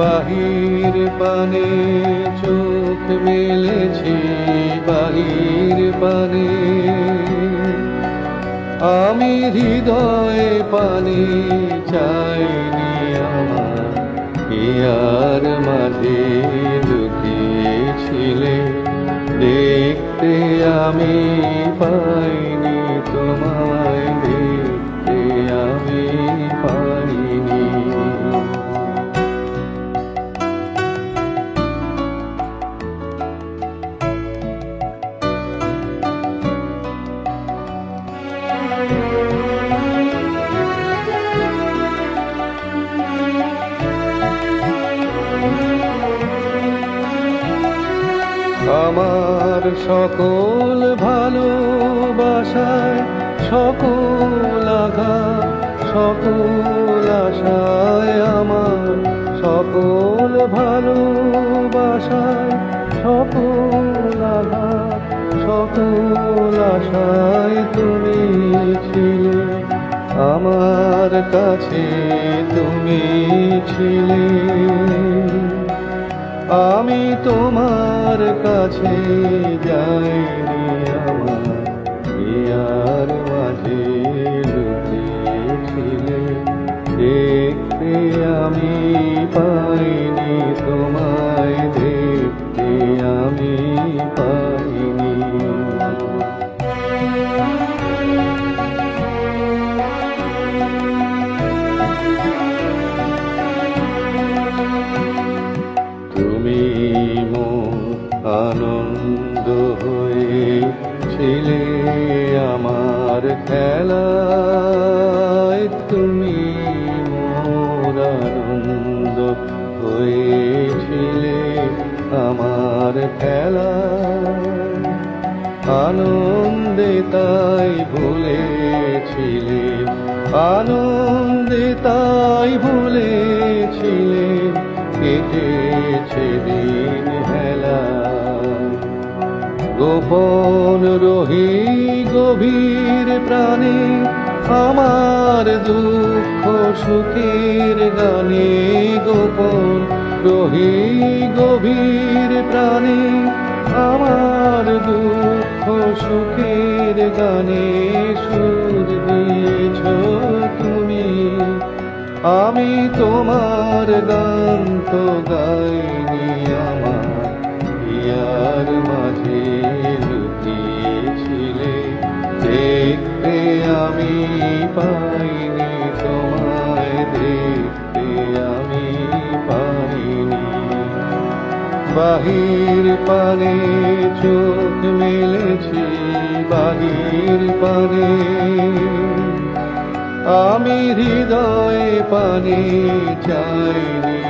বাহির পানে চোখ মেলেছি, বাহির পানে। আমি হৃদয়ে পানি চাইনি আমার ইয়ার মাঝে লুকিয়েছিলে? দেখতে আমি পাইনি তোমায় আমার সকল ভালোবাসায় সকল আঘাত, সকল আশায় আমার সকল ভালোবাসায় সকল আঘাত, সকল আশায় তুমি ছিলে, আমার কাছে তুমি ছিলে। আমি তোমার কাছে যাইনি আমার। ইয়ার মাঝে লুকিয়েছিলে, দেখতে আমি পাইনি, তোমায় দেখতে আমি পাইনি। আনন্দ হয়েছিলে আমার খেলায়। তুমি মোর আনন্দ হয়েছিলে আমার খেলায়। আনন্দে তাই ভুলেছিলে, আনন্দে তাই ভুলেছিলে। কেটেছে দিন হেলা। গোপন রহি গভীর প্রাণে আমার দুঃখ সুখের গানে গোপন রহি গভীর প্রাণে আমার দুঃখ সুখের গানে সুর দিয়েছ তুমি। আমি তোমার গান তো গাইনি আমার, ইয়ার মাঝে লুকিয়েছিলে, দেখতে আমি পাইনি, তোমায় দেখতে আমি পাইনি। বাহির পানে চোখ মেলেছি, বাহির পানে। আমি হৃদয়ে পানি চাইনি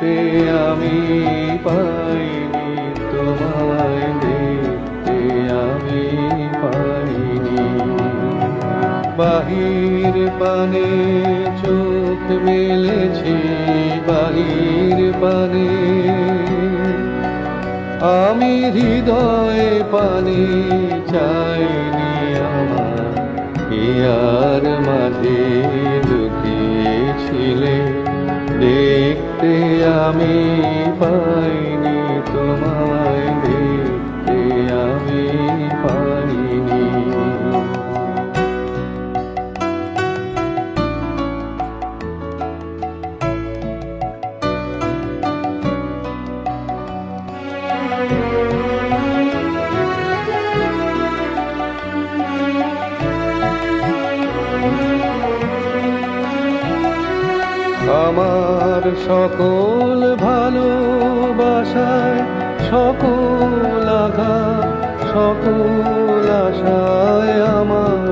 দেখতে আমি পাইনি তোমায় দেখতে, আমি পাইনি। বাহির পানে চোখ মেলেছি, বাহির পানে। আমি হৃদয়ে পানি চাইনি আমি পাইনি সকল ভালোবাসায় সকল আঘাত, সকল আশায় আমার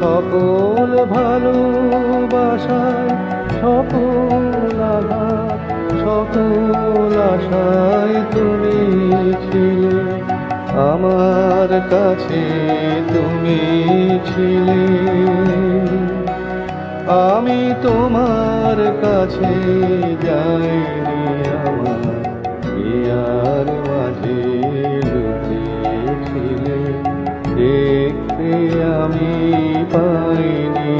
সকল ভালোবাসায় সকল আঘাত, সকল আশায় তুমি ছিলে, আমার কাছে তুমি ছিলে। আমি তোমার কাছে যাইনি আমার। মাঝে দেখতে আমি পাইনি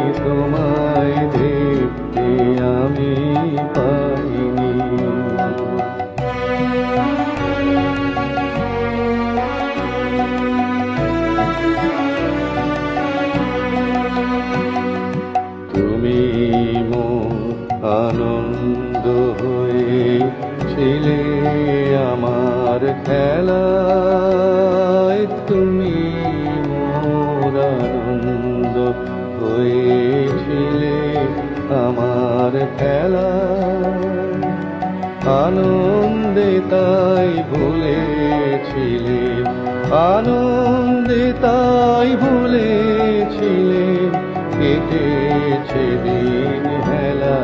খেলায় তুমি মোর আনন্দ হয়েছিলে আমার খেলায় আনন্দে তাই ভুলেছিলে, আনন্দে তাই ভুলেছিলে, কেটেছে দিন হেলা।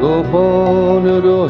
গোপন রহি